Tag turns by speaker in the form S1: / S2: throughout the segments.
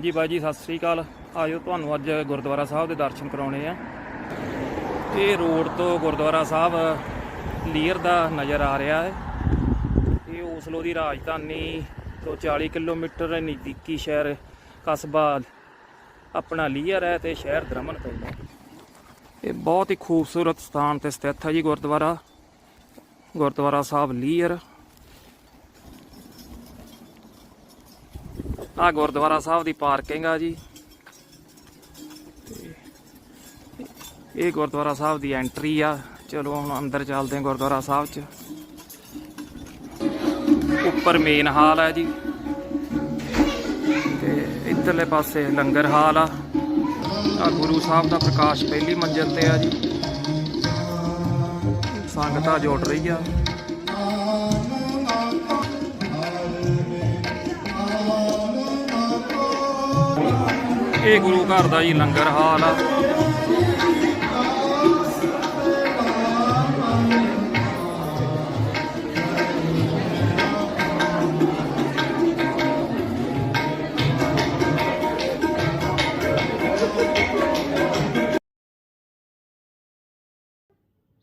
S1: ਹਾਂਜੀ ਬਾਈ ਜੀ, ਸਤਿ ਸ੍ਰੀ ਅਕਾਲ। ਆਜੋ ਤੁਹਾਨੂੰ ਅੱਜ ਗੁਰਦੁਆਰਾ ਸਾਹਿਬ ਦੇ ਦਰਸ਼ਨ ਕਰਾਉਣੇ ਆ। ਇਹ ਰੋਡ ਤੋਂ ਗੁਰਦੁਆਰਾ ਸਾਹਿਬ ਲੀਅਰ ਦਾ ਨਜ਼ਰ ਆ ਰਿਹਾ ਹੈ। ਇਹ ਓਸਲੋ ਦੀ ਰਾਜਧਾਨੀ ਤੋਂ 40 ਕਿਲੋਮੀਟਰ ਨਜ਼ਦੀਕੀ ਸ਼ਹਿਰ ਕਸਬਾ ਆਪਣਾ ਲੀਅਰ ਹੈ ਤੇ ਸ਼ਹਿਰ ਦਰਮਨ ਪੈਂਦਾ ਇਹ ਬਹੁਤ ਹੀ ਖੂਬਸੂਰਤ ਸਥਾਨ ਤੇ ਸਥਿਤ ਹੈ ਜੀ ਗੁਰਦੁਆਰਾ। ਗੁਰਦੁਆਰਾ ਸਾਹਿਬ ਲੀਅਰ। ਆ ਗੁਰਦੁਆਰਾ ਸਾਹਿਬ ਦੀ ਪਾਰਕਿੰਗ ਆ ਜੀ। ਤੇ ਇਹ ਗੁਰਦੁਆਰਾ ਸਾਹਿਬ ਦੀ ਐਂਟਰੀ ਆ। ਚਲੋ ਹੁਣ ਅੰਦਰ ਚੱਲਦੇ ਹਾਂ ਗੁਰਦੁਆਰਾ ਸਾਹਿਬ 'ਚ। ਉੱਪਰ ਮੇਨ ਹਾਲ ਹੈ ਜੀ। ਤੇ ਇੱਧਰਲੇ ਪਾਸੇ ਲੰਗਰ ਹਾਲ ਆ। ਆ ਗੁਰੂ ਸਾਹਿਬ ਦਾ ਪ੍ਰਕਾਸ਼ ਪਹਿਲੀ ਮੰਜ਼ਿਲ ਤੇ ਆ ਜੀ। ਸੰਗਤਾਂ ਜੋੜ ਰਹੀ ਆ। ਇਹ ਗੁਰੂ ਘਰ ਦਾ ਜੀ ਲੰਗਰ ਹਾਲ। ਆ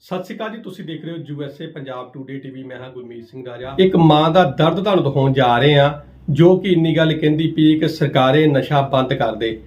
S2: ਸਤਿ ਸ਼੍ਰੀ ਅਕਾਲ ਜੀ, ਤੁਸੀਂ ਦੇਖ ਰਹੇ ਹੋ ਯੂਐਸਏ ਪੰਜਾਬ ਟੂਡੇ ਟੀਵੀ ਮੈਂ ਹਾਂ ਗੁਰਮੀਤ ਸਿੰਘ ਰਾਜਾ। ਇੱਕ ਮਾਂ ਦਾ ਦਰਦ ਤੁਹਾਨੂੰ ਦਿਖਾਉਣ ਜਾ ਰਹੇ ਹਾਂ, ਜੋ ਕਿ ਇੰਨੀ ਗੱਲ ਕਹਿੰਦੀ ਪਈ ਕਿ ਸਰਕਾਰੇ ਨਸ਼ਾ ਬੰਦ ਕਰ ਦੇ।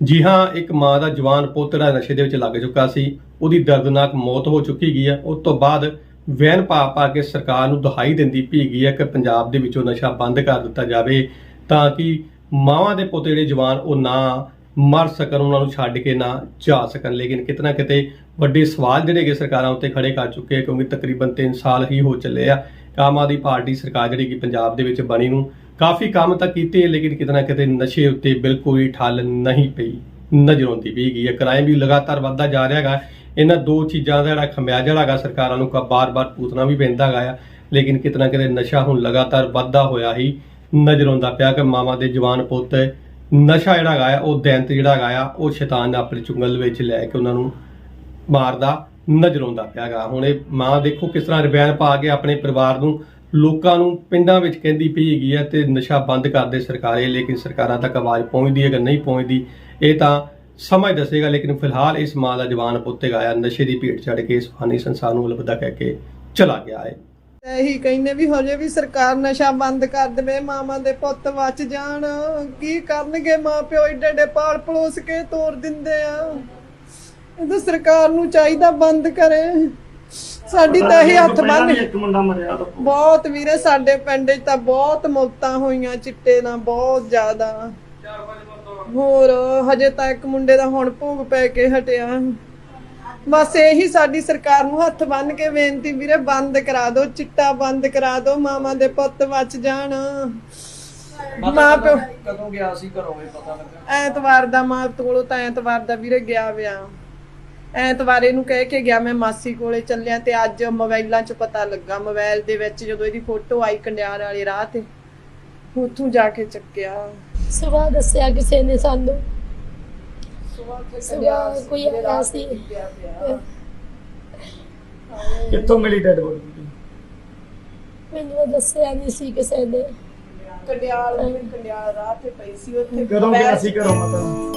S2: ਜੀ ਹਾਂ, ਇੱਕ ਮਾਂ ਦਾ ਜਵਾਨ ਪੁੱਤ ਜਿਹੜਾ ਨਸ਼ੇ ਦੇ ਵਿੱਚ ਲੱਗ ਚੁੱਕਾ ਸੀ, ਉਹਦੀ ਦਰਦਨਾਕ ਮੌਤ ਹੋ ਚੁੱਕੀ ਗਈ ਹੈ। ਉਸ ਤੋਂ ਬਾਅਦ ਵੈਨ ਪਾ ਪਾ ਕੇ ਸਰਕਾਰ ਨੂੰ ਦੁਹਾਈ ਦਿੰਦੀ ਪਈ ਗਈ ਹੈ ਕਿ ਪੰਜਾਬ ਦੇ ਵਿੱਚੋਂ ਨਸ਼ਾ ਬੰਦ ਕਰ ਦਿੱਤਾ ਜਾਵੇ ਤਾਂ ਕਿ ਮਾਵਾਂ ਦੇ ਪੁੱਤ ਜਿਹੜੇ ਜਵਾਨ ਉਹ ਨਾ ਮਰ ਸਕਣ, ਉਹਨਾਂ ਨੂੰ ਛੱਡ ਕੇ ਨਾ ਜਾ ਸਕਣ। ਲੇਕਿਨ ਕਿਤਨਾ ਕਿਤੇ ਵੱਡੇ ਸਵਾਲ ਜਿਹੜੇ ਕਿ ਸਰਕਾਰਾਂ ਉੱਤੇ ਖੜੇ ਕਰ ਚੁੱਕੇ ਕਿਉਂਕਿ ਤਕਰੀਬਨ 3 ਸਾਲ ਹੀ ਹੋ ਚੱਲੇ ਆ। ਆਮ ਆਦਮੀ ਪਾਰਟੀ ਸਰਕਾਰ ਜਿਹੜੀ ਕਿ ਪੰਜਾਬ ਦੇ ਵਿੱਚ ਬਣੀ ਨੂੰ ਕਾਫੀ ਕੰਮ ਤਾਂ ਕੀਤੇ, ਲੇਕਿਨ ਕਿਤਨਾ ਕਿਤੇ ਨਸ਼ੇ ਉੱਤੇ ਬਿਲਕੁਲ ਹੀ ਠੱਲ ਨਹੀਂ ਪਈ, ਨਜ਼ਰ ਆਉਂਦੀ ਪਈ ਗਈ ਹੈ। ਕ੍ਰਾਈਮ ਵੀ ਲਗਾਤਾਰ ਵੱਧਦਾ ਜਾ ਰਿਹਾ ਹੈਗਾ। ਇਹਨਾਂ ਦੋ ਚੀਜ਼ਾਂ ਦਾ ਜਿਹੜਾ ਖਮਿਆਜਾ ਹੈਗਾ, ਸਰਕਾਰਾਂ ਨੂੰ ਕਾ ਬਾਰ-ਬਾਰ ਪੂਤਨਾ ਵੀ ਪੈਂਦਾ ਹੈਗਾ ਲੇਕਿਨ ਕਿਤਨਾ ਕਿਤੇ ਨਸ਼ਾ ਹੁਣ ਲਗਾਤਾਰ ਵੱਧਦਾ ਹੋਇਆ ਹੀ ਨਜ਼ਰ ਆਉਂਦਾ ਪਿਆ ਕਿ ਮਾਵਾਂ ਦੇ ਜਵਾਨ ਪੁੱਤ, ਨਸ਼ਾ ਜਿਹੜਾ ਹੈਗਾ ਉਹ ਦੈਂਤ ਜਿਹੜਾ ਹੈਗਾ ਆ, ਉਹ ਸ਼ੈਤਾਨ ਨੇ ਆਪਣੇ ਚੁੰਗਲ ਵਿੱਚ ਲੈ ਕੇ ਉਹਨਾਂ ਨੂੰ ਮਾਰਦਾ, ਨਜ਼ਰ ਆਉਂਦਾ ਪਿਆਗਾ ਹੁਣ ਇਹ ਮਾਂ ਦੇਖੋ ਕਿਸ ਤਰ੍ਹਾਂ ਰਬੈਨ ਪਾ ਕੇ ਆਪਣੇ ਪਰਿਵਾਰ ਨੂੰ ਲੋਕਾਂ ਨੂੰ ਪਿੰਡਾਂ ਵਿੱਚ ਕਹਿੰਦੀ ਪਈ ਹੈਗੀ ਹੈ ਤੇ ਨਸ਼ਾ ਬੰਦ ਕਰਦੇ ਸਰਕਾਰੇ ਲੇਕਿਨ ਸਰਕਾਰਾਂ ਤੱਕ ਆਵਾਜ਼ ਪਹੁੰਚਦੀ ਹੈ ਕਿ ਨਹੀਂ ਪਹੁੰਚਦੀ, ਇਹ ਤਾਂ ਸਮਾਂ ਦੱਸੇਗਾ, ਲੇਕਿਨ ਫਿਲਹਾਲ ਇਸ ਮਾਂ ਦਾ ਜਵਾਨ ਪੁੱਤ ਗਾਇਆ ਨਸ਼ੇ ਦੀ ਭੇਟ ਚੜ ਕੇ ਇਸ ਫਾਨੀ ਸੰਸਾਰ ਨੂੰ ਅਲਵਿਦਾ ਕਹਿ ਕੇ ਚਲਾ ਗਿਆ ਹੈ।
S3: ਇਹੀ ਕਹਿੰਦੇ ਵੀ ਹਜੇ ਵੀ ਸਰਕਾਰ ਨਸ਼ਾ ਬੰਦ ਕਰ ਦੇਵੇ, ਮਾਵਾਂ ਦੇ ਪੁੱਤ ਬਚ ਜਾਣ। ਕੀ ਕਰਨਗੇ ਮਾਪਿਓ, ਏਡੇ ਏਡੇ ਪਾਲ ਪਲੋਸ ਕੇ ਤੋੜ ਦਿੰਦੇ ਆ। ਇਹ ਤਾਂ ਸਰਕਾਰ ਨੂੰ ਚਾਹੀਦਾ ਬੰਦ ਕਰੇ। ਸਾਡੀ ਤਾਂ ਇਹ ਹੱਥ ਬੰਨ
S4: ਇੱਕ ਮੁੰਡਾ ਮਰਿਆ ਤਾਂ
S3: ਬਹੁਤ ਵੀਰੇ ਸਾਡੇ ਪਿੰਡ 'ਚ ਤਾਂ ਬਹੁਤ ਮੌਤਾਂ ਹੋਈਆਂ ਚਿੱਟੇ ਨਾਲ ਬਹੁਤ ਜ਼ਿਆਦਾ। ਹੋਰ ਹਜੇ ਤਾਂ ਇੱਕ ਮੁੰਡੇ ਦਾ ਹੁਣ ਭੋਗ ਪੈ ਕੇ ਹਟਿਆ। ਬਸ ਇਹੀ ਸਾਡੀ ਸਰਕਾਰ ਨੂੰ ਹੱਥ ਬੰਨ ਕੇ ਬੇਨਤੀ ਵੀਰੇ ਬੰਦ ਕਰਾ ਦਿਓ ਚਿੱਟਾ ਬੰਦ ਕਰਾ ਦਿਓ ਮਾਵਾਂ ਦੇ ਪੁੱਤ ਬਚ ਜਾਣ। ਮਾਂ ਪਿਓ
S4: ਕਦੋਂ ਗਿਆ ਸੀ ਘਰੋਂ ਇਹ ਪਤਾ ਲੱਗਾ?
S3: ਐਤਵਾਰ ਦਾ ਮਾਂ ਕੋਲੋਂ ਤਾਂ ਐਤਵਾਰ ਦਾ ਵੀਰੇ ਗਿਆ ਵਿਆ ਐਤਵਾਰ ਇਹਨੂੰ ਕਹਿ ਕੇ ਗਿਆ ਮੈਂ ਮਾਸੀ ਕੋਲੇ ਚੱਲਿਆ ਤੇ ਅੱਜ ਮੋਬਾਈਲਾਂ 'ਚ ਪਤਾ ਲੱਗਾ। ਮੋਬਾਈਲ ਦੇ ਵਿੱਚ ਜਦੋਂ ਇਹਦੀ ਫੋਟੋ ਆਈ ਕੰਡਿਆਰ ਵਾਲੀ ਰਾਹ ਤੇ ਉੱਥੋਂ ਜਾ ਕੇ ਚੱਕਿਆ।
S5: ਸੁਬਾਹ ਦੱਸਿਆ ਕਿਸੇ ਨੇ ਸਾਨੂੰ। ਸੁਬਾਹ ਕੋਈ ਆਇਆ ਸੀ?
S4: ਕਿੱਥੋਂ ਮਿਲੀ ਡੈਡ ਬੋਡੀ?
S5: ਮੈਨੂੰ ਦੱਸਿਆ ਨਹੀਂ ਸੀ ਕਿਸੇ ਨੇ।
S3: ਕੰਡਿਆਲ ਕੰਡਿਆਲ ਰਾਹ ਤੇ ਪਈ ਸੀ ਉੱਥੇ।
S4: ਕਦੋਂ ਗਿਆ ਸੀ ਘਰੋਂ ਮਤਲਬ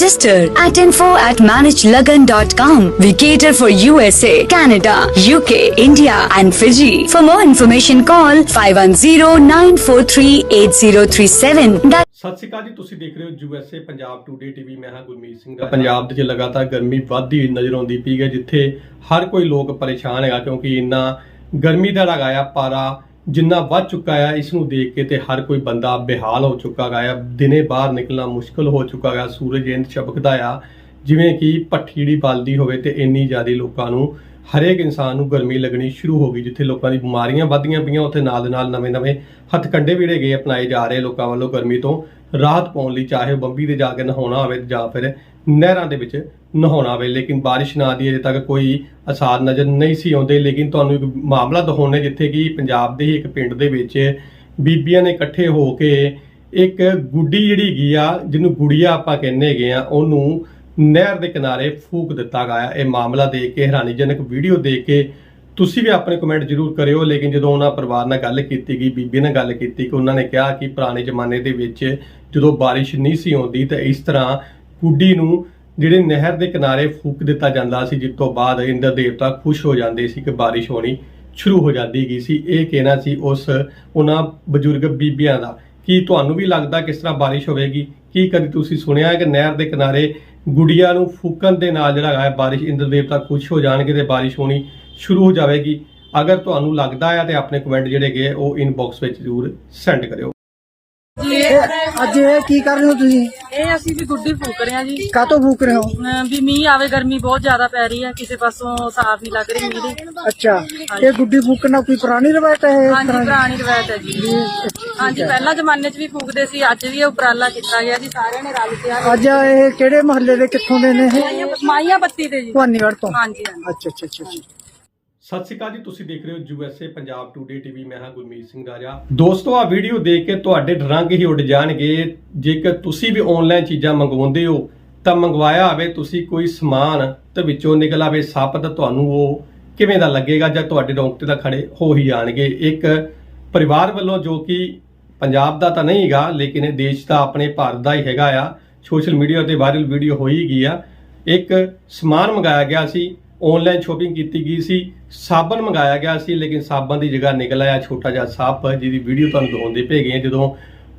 S6: Register at info at marriagelagan.com. We cater for USA, Canada, UK, India and Fiji. For more information call 510-943-8037. That
S2: ਸਤਿ ਸ਼੍ਰੀ ਅਕਾਲ ਜੀ ਤੁਸੀਂ ਦੇਖ ਰਹੇ ਹੋ ਯੂਐਸਏ ਪੰਜਾਬ ਟੂਡੇ ਟੀਵੀ ਮੈਂ ਹਾਂ ਗੁਰਮੀਤ ਸਿੰਘ ਪੰਜਾਬ ਦੇ ਵਿੱਚ ਲਗਾਤਾਰ ਗਰਮੀ ਵੱਧਦੀ ਨਜ਼ਰ ਆਉਂਦੀ ਪਈ ਹੈ ਜਿੱਥੇ ਹਰ ਕੋਈ ਲੋਕ ਪਰੇਸ਼ਾਨ ਹੈਗਾ ਕਿਉਂਕਿ ਇੰਨਾ ਗਰਮੀ ਦਾ ਲਗਾਇਆ ਪਾਰਾ ਜਿੰਨਾ ਵੱਧ ਚੁੱਕਾ ਆ, ਇਸ ਨੂੰ ਦੇਖ ਕੇ ਤੇ ਹਰ ਕੋਈ ਬੰਦਾ ਬੇਹਾਲ ਹੋ ਚੁੱਕਾ ਆ, ਦਿਨੇ ਬਾਹਰ ਨਿਕਲਣਾ ਮੁਸ਼ਕਲ ਹੋ ਚੁੱਕਾ ਹੈ ਸੂਰਜ ਇੰਦ ਚਮਕਦਾ ਆ, ਜਿਵੇਂ ਕਿ ਭੱਠੀ ਜਿਹੜੀ ਬਲਦੀ ਹੋਵੇ ਤੇ ਇੰਨੀ ਜ਼ਿਆਦਾ ਲੋਕਾਂ ਨੂੰ ਹਰੇਕ ਇਨਸਾਨ ਨੂੰ ਗਰਮੀ ਲੱਗਣੀ ਸ਼ੁਰੂ ਹੋ ਗਈ, ਜਿੱਥੇ ਲੋਕਾਂ ਦੀ ਬਿਮਾਰੀਆਂ ਵੱਧਦੀਆਂ ਪਈਆਂ, ਉੱਥੇ ਨਾਲ ਦੇ ਨਾਲ ਨਵੇਂ-ਨਵੇਂ ਹੱਥਕੰਡੇ ਵੀ ਜਿਹੜੇ ਗਏ ਅਪਣਾਏ ਜਾ ਰਹੇ ਲੋਕਾਂ ਵੱਲੋਂ ਗਰਮੀ ਤੋਂ ਰਾਹਤ ਪਾਉਣ ਲਈ, ਚਾਹੇ ਉਹ ਬੰਬੀ ਦੇ ਜਾ ਕੇ ਨਹਾਉਣਾ ਹੋਵੇ ਜਾਂ ਫਿਰ ਨਹਿਰਾਂ ਦੇ ਵਿੱਚ ਨਹਾਉਣਾ ਹੋਵੇ, ਲੇਕਿਨ ਬਾਰਿਸ਼ ਨਾ ਦੀ ਅਜੇ ਤੱਕ ਕੋਈ ਅਸਾਰ ਨਜ਼ਰ ਨਹੀਂ ਸੀ ਆਉਂਦੇ। ਲੇਕਿਨ ਤੁਹਾਨੂੰ ਇੱਕ ਮਾਮਲਾ ਦਿਖਾਉਣੇ ਜਿੱਥੇ ਕਿ ਪੰਜਾਬ ਦੇ ਹੀ ਇੱਕ ਪਿੰਡ ਦੇ ਵਿੱਚ ਬੀਬੀਆਂ ਨੇ ਇਕੱਠੇ ਹੋ ਕੇ ਇੱਕ ਗੁੱਡੀ ਜਿਹੜੀ ਹੈਗੀ ਆ, ਜਿਹਨੂੰ ਗੁੜੀਆ ਆਪਾਂ ਕਹਿੰਦੇ ਹੈਗੇ ਆ, ਉਹਨੂੰ ਨਹਿਰ ਦੇ ਕਿਨਾਰੇ ਫੂਕ ਦਿੱਤਾ ਗਿਆ ਇਹ ਮਾਮਲਾ ਦੇਖ ਕੇ ਹੈਰਾਨੀਜਨਕ ਵੀਡੀਓ ਦੇਖ ਕੇ ਤੁਸੀਂ ਵੀ ਆਪਣੇ ਕਮੈਂਟ ਜ਼ਰੂਰ ਕਰਿਓ, ਲੇਕਿਨ ਜਦੋਂ ਉਹਨਾਂ ਪਰਿਵਾਰ ਨਾਲ ਗੱਲ ਕੀਤੀ ਗਈ, ਬੀਬੀ ਨਾਲ ਗੱਲ ਕੀਤੀ ਕਿ ਉਹਨਾਂ ਨੇ ਕਿਹਾ ਕਿ ਪੁਰਾਣੇ ਜ਼ਮਾਨੇ ਦੇ ਵਿੱਚ ਜਦੋਂ ਬਾਰਿਸ਼ ਨਹੀਂ ਸੀ ਆਉਂਦੀ ਤਾਂ ਇਸ ਤਰ੍ਹਾਂ ਕੁੱਡੀ ਨੂੰ ਜਿਹੜੇ ਨਹਿਰ ਦੇ ਕਿਨਾਰੇ ਫੂਕ ਦਿੱਤਾ ਜਾਂਦਾ ਸੀ, ਜਿਸ ਤੋਂ ਬਾਅਦ ਇੰਦਰ ਦੇਵਤਾ ਖੁਸ਼ ਹੋ ਜਾਂਦੇ ਸੀ ਕਿ ਬਾਰਿਸ਼ ਹੋਣੀ ਸ਼ੁਰੂ ਹੋ ਜਾਂਦੀ ਗਈ ਸੀ। ਇਹ ਕਹਿਣਾ ਸੀ ਉਸ ਉਹਨਾਂ ਬਜ਼ੁਰਗ ਬੀਬੀਆਂ ਦਾ। ਕੀ ਤੁਹਾਨੂੰ ਵੀ ਲੱਗਦਾ ਕਿਸ ਤਰ੍ਹਾਂ ਬਾਰਿਸ਼ ਹੋਵੇਗੀ? ਕੀ ਕਦੀ ਤੁਸੀਂ ਸੁਣਿਆ ਹੈ ਕਿ ਨਹਿਰ ਦੇ ਕਿਨਾਰੇ ਗੁੜੀਆਂ ਨੂੰ ਫੂਕਣ ਦੇ ਨਾਲ ਜਿਹੜਾ ਹੈ ਬਾਰਿਸ਼ ਇੰਦਰ ਦੇਵਤਾ ਖੁਸ਼ ਹੋ ਜਾਣਗੇ ਤੇ ਬਾਰਿਸ਼ ਹੋਣੀ ਸ਼ੁਰੂ ਹੋ ਜਾਵੇਗੀ। ਅਗਰ ਤੁਹਾਨੂੰ ਲੱਗਦਾ ਹੈ ਤੇ ਆਪਣੇ ਕਮੈਂਟ ਜਿਹੜੇ ਗਏ ਉਹ ਇਨਬਾਕਸ ਵਿੱਚ ਜ਼ਰੂਰ ਸੈਂਡ ਕਰਿਓ।
S7: ਅੱਜ ਇਹ ਕੀ ਕਰ ਰਹੇ ਹੋ ਤੁਸੀਂ?
S8: ਇਹ ਅਸੀਂ ਵੀ ਗੁੱਡੀ ਫੂਕ ਰਹੇ ਹਾਂ ਜੀ।
S7: ਕਾਤੋਂ ਫੂਕ ਰਹੇ ਹੋ?
S8: ਅਮ ਵੀ ਮੀਂਹ ਆਵੇ ਗਰਮੀ ਬਹੁਤ ਜ਼ਿਆਦਾ ਪੈ ਰਹੀ ਹੈ ਕਿਸੇ ਪਾਸੋਂ ਸਾਫ਼ ਨਹੀਂ ਲੱਗ ਰਹੀ ਮੀਂਹ ਦੀ।
S7: ਅੱਛਾ ਇਹ ਗੁੱਡੀ ਫੂਕਣਾ ਕੋਈ ਪੁਰਾਣੀ ਰਵਾਇਤ ਹੈ ਇਸ
S8: ਹਾਂਜੀ
S7: ਤਰ੍ਹਾਂ ਦੀ?
S8: ਪੁਰਾਣੀ ਰਵਾਇਤ ਹੈ ਜੀ। ਹਾਂਜੀ ਪਹਿਲਾਂ ਜ਼ਮਾਨੇ 'ਚ ਵੀ ਫੂਕਦੇ ਸੀ ਅੱਜ ਵੀ ਇਹ ਉਪਰਾਲਾ ਕੀਤਾ ਗਿਆ ਜੀ ਸਾਰਿਆਂ ਨੇ ਰਲ ਕੇ ਆ
S7: ਅੱਜ ਇਹ ਕਿਹੜੇ ਮਹੱਲੇ ਦੇ ਕਿੱਥੋਂ ਦੇ ਨੇ ਇਹ?
S8: ਮਾਈਆਂ ਬੱਤੀ ਦੇ ਜੀ।
S7: ਭਵਾਨੀਗੜ੍ਹ ਤੋਂ?
S8: ਹਾਂਜੀ ਹਾਂਜੀ।
S7: ਅੱਛਾ ਅੱਛਾ ਅੱਛਾ ਅੱਛਾ।
S2: ਸਤਿ ਸ਼੍ਰੀ ਅਕਾਲ ਜੀ ਤੁਸੀਂ ਦੇਖ ਰਹੇ ਹੋ ਯੂਐਸਏ ਪੰਜਾਬ ਟੂਡੇ ਟੀਵੀ ਮੈਂ ਹਾਂ ਗੁਰਮੀਤ ਸਿੰਘ ਰਾਜਾ। ਦੋਸਤੋ ਆ ਵੀਡੀਓ ਦੇਖ ਕੇ ਤੁਹਾਡੇ ਰੰਗ ਹੀ ਉੱਡ ਜਾਣਗੇ। ਜੇਕਰ ਤੁਸੀਂ ਵੀ ਆਨਲਾਈਨ ਚੀਜ਼ਾਂ ਮੰਗਵਾਉਂਦੇ ਹੋ ਤਾਂ ਮੰਗਵਾਇਆ ਹੋਵੇ ਤੁਸੀਂ ਕੋਈ ਸਮਾਨ ਤੇ ਵਿੱਚੋਂ ਨਿਕਲ ਆਵੇ ਸੱਪ ਤਾਂ ਤੁਹਾਨੂੰ ਉਹ ਕਿਵੇਂ ਦਾ ਲੱਗੇਗਾ? ਜਾਂ ਤੁਹਾਡੇ ਰੌਂਗਟੇ ਤਾਂ ਖੜੇ ਹੋ ਹੀ ਜਾਣਗੇ। ਇੱਕ ਪਰਿਵਾਰ ਵੱਲੋਂ ਜੋ ਕਿ ਪੰਜਾਬ ਦਾ ਤਾਂ ਨਹੀਂ ਹੈਗਾ ਲੇਕਿਨ ਇਹ ਦੇਸ਼ ਦਾ ਆਪਣੇ ਭਾਰਤ ਦਾ ਹੀ ਹੈਗਾ ਆ। ਸੋਸ਼ਲ ਮੀਡੀਆ ਤੇ ਵਾਇਰਲ ਵੀਡੀਓ ਹੋਈ ਗਈ ਆ। ਇੱਕ ਸਮਾਨ ਮੰਗਾਇਆ ਗਿਆ ਸੀ ਆਨਲਾਈਨ ਸ਼ੋਪਿੰਗ ਕੀਤੀ ਗਈ ਸੀ, ਸਾਬਣ ਮੰਗਾਇਆ ਗਿਆ ਸੀ, ਲੇਕਿਨ ਸਾਬਣ ਦੀ ਜਗ੍ਹਾ ਨਿਕਲ ਆਇਆ ਛੋਟਾ ਜਿਹਾ ਸੱਪ, ਜਿਹਦੀ ਵੀਡੀਓ ਤੁਹਾਨੂੰ ਦਿਖਾਉਂਦੇ ਪਏ ਗਏ ਜਦੋਂ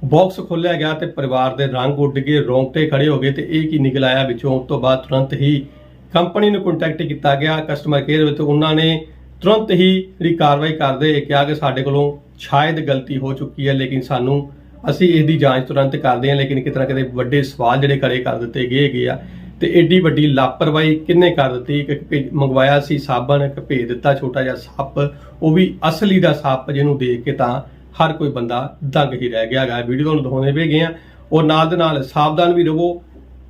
S2: ਬਾਕਸ ਖੋਲ੍ਹਿਆ ਗਿਆ ਤੇ ਪਰਿਵਾਰ ਦੇ ਰੰਗ ਉੱਡ ਗਏ ਰੋਂਗਟੇ ਖੜੇ ਹੋ ਗਏ ਤੇ ਇਹ ਕੀ ਨਿਕਲ ਆਇਆ ਵਿੱਚੋਂ? ਉਸ ਤੋਂ ਬਾਅਦ ਤੁਰੰਤ ਹੀ ਕੰਪਨੀ ਨੂੰ ਕੰਟੈਕਟ ਕੀਤਾ ਗਿਆ ਕਸਟਮਰ ਕੇਅਰ ਵਿੱਚ। ਉਹਨਾਂ ਨੇ ਤੁਰੰਤ ਹੀ ਜਿਹੜੀ ਕਾਰਵਾਈ ਕਰਦੇ ਕਿਹਾ ਕਿ ਸਾਡੇ ਕੋਲੋਂ ਸ਼ਾਇਦ ਗਲਤੀ ਹੋ ਚੁੱਕੀ ਹੈ, ਲੇਕਿਨ ਸਾਨੂੰ ਅਸੀਂ ਇਸ ਦੀ ਜਾਂਚ ਤੁਰੰਤ ਕਰਦੇ ਹਾਂ, ਲੇਕਿਨ ਕਿਤੇ ਨਾ ਕਿਤੇ ਵੱਡੇ ਸਵਾਲ ਜਿਹੜੇ ਖੜੇ ਕਰ ਦਿੱਤੇ ਗਏ ਗਏ ਆ, ਤੇ ਏਡੀ ਵੱਡੀ ਲਾਪਰਵਾਹੀ ਕਿੰਨੇ ਕਰ ਦਿੱਤੀ? ਕਿ ਮੰਗਵਾਇਆ ਸੀ ਸਾਬਣ, ਇੱਕ ਭੇਜ ਦਿੱਤਾ ਛੋਟਾ ਜਿਹਾ ਸੱਪ, ਉਹ ਵੀ ਅਸਲੀ ਦਾ ਸੱਪ ਜਿਹਨੂੰ ਦੇਖ ਕੇ ਤਾਂ ਹਰ ਕੋਈ ਬੰਦਾ ਦੰਗ ਹੀ ਰਹਿ ਗਿਆ ਹੈਗਾ। ਵੀਡੀਓ ਤੁਹਾਨੂੰ ਦਿਖਾਉਂਦੇ ਵੀ ਗਏ ਆ, ਔਰ ਨਾਲ ਦੇ ਨਾਲ ਸਾਵਧਾਨ ਵੀ ਰਹੋ।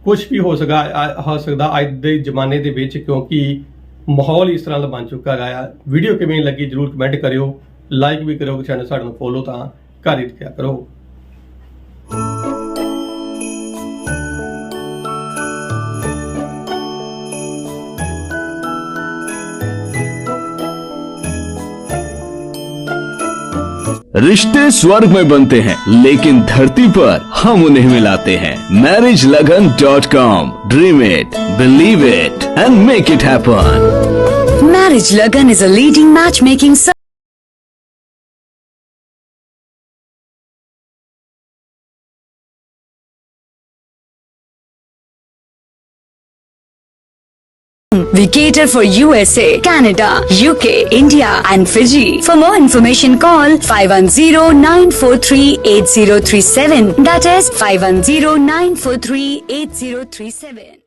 S2: ਕੁਝ ਵੀ ਹੋ ਸਕਦਾ ਹੋ ਸਕਦਾ ਅੱਜ ਦੇ ਜ਼ਮਾਨੇ ਦੇ ਵਿੱਚ, ਕਿਉਂਕਿ ਮਾਹੌਲ ਇਸ ਤਰ੍ਹਾਂ ਦਾ ਬਣ ਚੁੱਕਾ ਹੈਗਾ ਆ। ਵੀਡੀਓ ਕਿਵੇਂ ਲੱਗੀ ਜਰੂਰ ਕਮੈਂਟ ਕਰਿਓ। ਲਾਈਕ ਵੀ ਕਰਿਓ ਚੈਨਲ ਸਾਡੇ ਨੂੰ ਫੋਲੋ ਤਾਂ ਕਰ ਹੀ ਰੱਖਿਆ ਕਰੋ
S9: रिश्ते स्वर्ग में बनते हैं लेकिन धरती पर हम उन्हें मिलाते हैं marriage Lagan dot com dream it believe it and make it happen
S6: Marriage Lagan is a leading matchmaking service. We cater for USA, Canada, UK, India and Fiji. For more information call 510-943-8037. That is 510-943-8037.